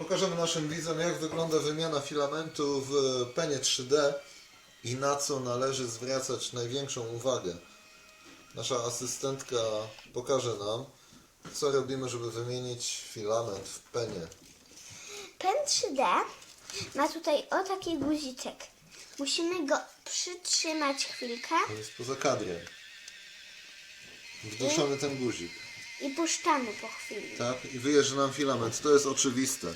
Pokażemy naszym widzom, jak wygląda wymiana filamentu w penie 3D i na co należy zwracać największą uwagę. Nasza asystentka pokaże nam, co robimy, żeby wymienić filament w penie. Pen 3D ma tutaj o taki guziczek. Musimy go przytrzymać chwilkę To jest poza kadrem. Wduszamy ten guzik, i puszczamy po chwili. tak? I wyjeżdża nam filament. To jest oczywiste.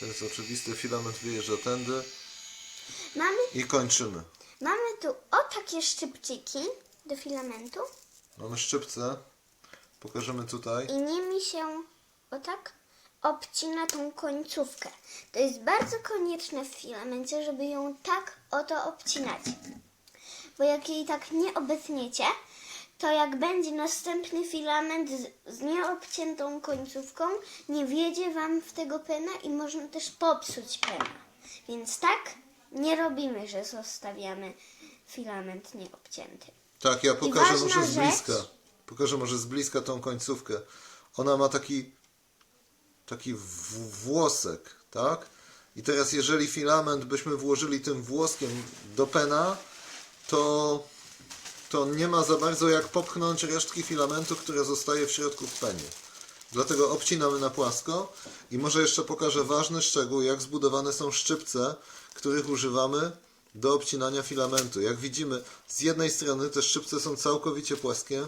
To jest oczywiste, filament wyjeżdża tędy Mamy, i kończymy. mamy tu o takie szczypciki do filamentu Mamy szczypce. Pokażemy tutaj. i nimi się o tak obcina tą końcówkę. To jest bardzo konieczne w filamencie, żeby ją tak oto obcinać. Bo jak jej tak nie obetniecie, to jak będzie następny filament z, z nieobciętą końcówką, nie wjedzie Wam w tego pena i można też popsuć pena. Więc tak nie robimy, że zostawiamy filament nieobcięty. Tak, ja pokażę ważna może z rzecz- bliska. Pokażę może z bliska tą końcówkę. Ona ma taki taki włosek, tak? I teraz jeżeli filament byśmy włożyli tym włoskiem do pena, to to nie ma za bardzo jak popchnąć resztki filamentu, które zostaje w środku w penie. Dlatego obcinamy na płasko i może jeszcze pokażę ważny szczegół, jak zbudowane są szczypce, których używamy do obcinania filamentu. Jak widzimy, z jednej strony te szczypce są całkowicie płaskie,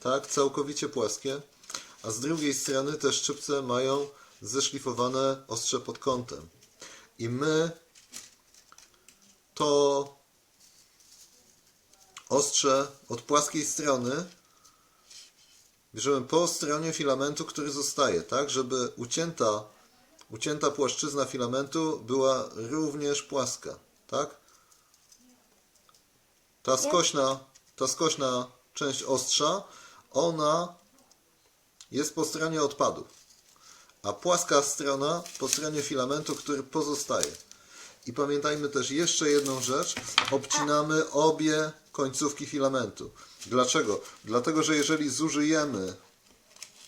tak, całkowicie płaskie, a z drugiej strony te szczypce mają zeszlifowane ostrze pod kątem. I my to ostrze od płaskiej strony bierzemy po stronie filamentu, który zostaje, tak, żeby ucięta, ucięta płaszczyzna filamentu była również płaska, tak? Ta skośna, ta skośna część ostrza, ona jest po stronie odpadów, a płaska strona po stronie filamentu, który pozostaje. I pamiętajmy też jeszcze jedną rzecz, obcinamy obie końcówki filamentu. Dlaczego? Dlatego, że jeżeli zużyjemy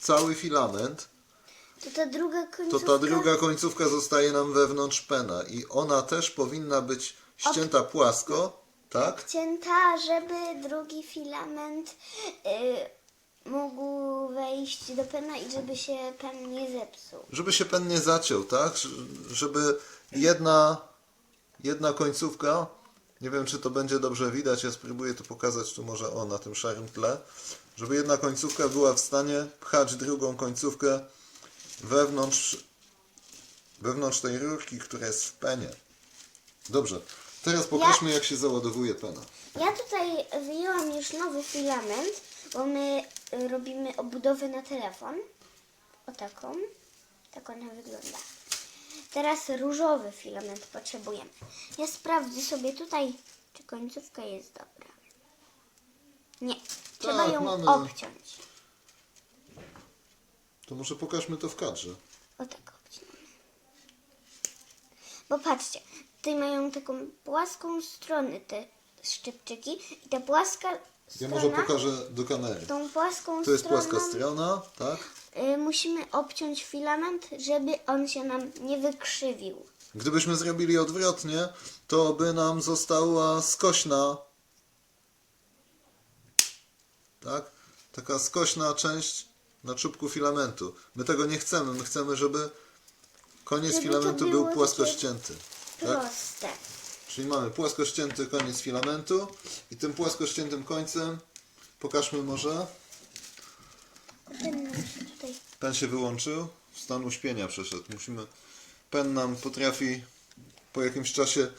cały filament, To ta druga to końcówka... ta druga końcówka zostaje nam wewnątrz pena i ona też powinna być ścięta płasko, tak? obcięta, żeby drugi filament y, mógł wejść do pena i żeby się pen nie zepsuł. Żeby się pen nie zaciął, tak? Ż- Żeby jedna, jedna końcówka, nie wiem czy to będzie dobrze widać, ja spróbuję to pokazać tu może o na tym szarym tle, żeby jedna końcówka była w stanie pchać drugą końcówkę wewnątrz, wewnątrz tej rurki, która jest w penie. Dobrze, teraz pokażmy jak się załadowuje pena. Ja tutaj wyjęłam już nowy filament, bo my robimy obudowę na telefon. O taką. Tak ona wygląda. Teraz różowy filament potrzebujemy. Ja sprawdzę sobie tutaj, czy końcówka jest dobra. Nie. Trzeba Tak, ją mamy. obciąć. To może pokażmy to w kadrze. O tak obcinamy. Bo patrzcie, tutaj mają taką płaską stronę te szczypczyki i ta płaska Ja strona, może pokażę do kamery. tą płaską To jest stroną płaska strona, tak? y, musimy obciąć filament, żeby on się nam nie wykrzywił. Gdybyśmy zrobili odwrotnie, to by nam została skośna, tak? Taka skośna część na czubku filamentu. My tego nie chcemy. My chcemy, żeby koniec Żeby to filamentu było był płasko takie ścięty. Tak? Proste. Czyli mamy płasko ścięty koniec filamentu i tym płasko ściętym końcem pokażmy może. Ten tutaj Pen się wyłączył, w stan uśpienia przeszedł. Musimy, pen nam potrafi po jakimś czasie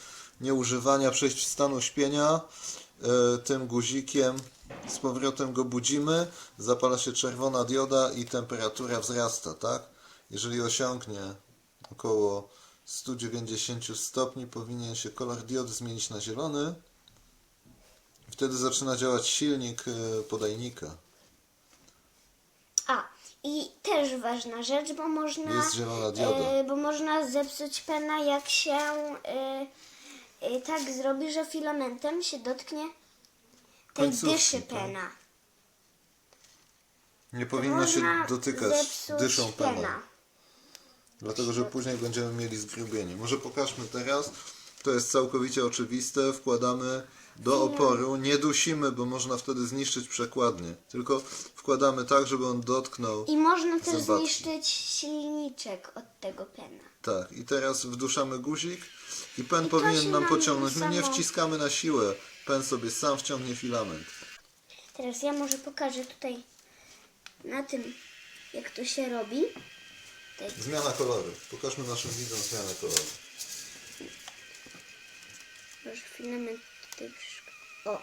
nieużywania przejść w stan uśpienia. E, tym guzikiem z powrotem go budzimy, zapala się czerwona dioda i temperatura wzrasta, tak? Jeżeli osiągnie około 190 stopni, powinien się kolor diody zmienić na zielony. Wtedy zaczyna działać silnik e, podajnika. A, i też ważna rzecz, bo można, Jest zielona dioda. e, bo można zepsuć pena, jak się e, tak zrobi, że filamentem się dotknie tej Końcówki, dyszy tak. pena. Nie powinno się Można dotykać zepsuć dyszą peną. pena. Dlatego, że później będziemy mieli zgrubienie. Może pokażmy teraz. To jest całkowicie oczywiste. Wkładamy do oporu. Nie dusimy, bo można wtedy zniszczyć przekładnię. Tylko wkładamy tak, żeby on dotknął. I można też Zobaczmy. zniszczyć silniczek od tego pena. Tak. I teraz wduszamy guzik i pen I to powinien nam nam pociągnąć. My nie samo- wciskamy na siłę. Pen sobie sam wciągnie filament. Teraz ja może pokażę tutaj na tym, jak to się robi. Tak. Zmiana koloru. Pokażmy naszym widzom zmianę koloru. Może filament tutaj przeszkadza. O!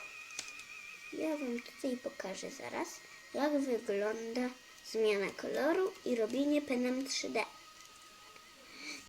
Ja Wam tutaj pokażę zaraz, jak wygląda zmiana koloru i robienie penem 3D.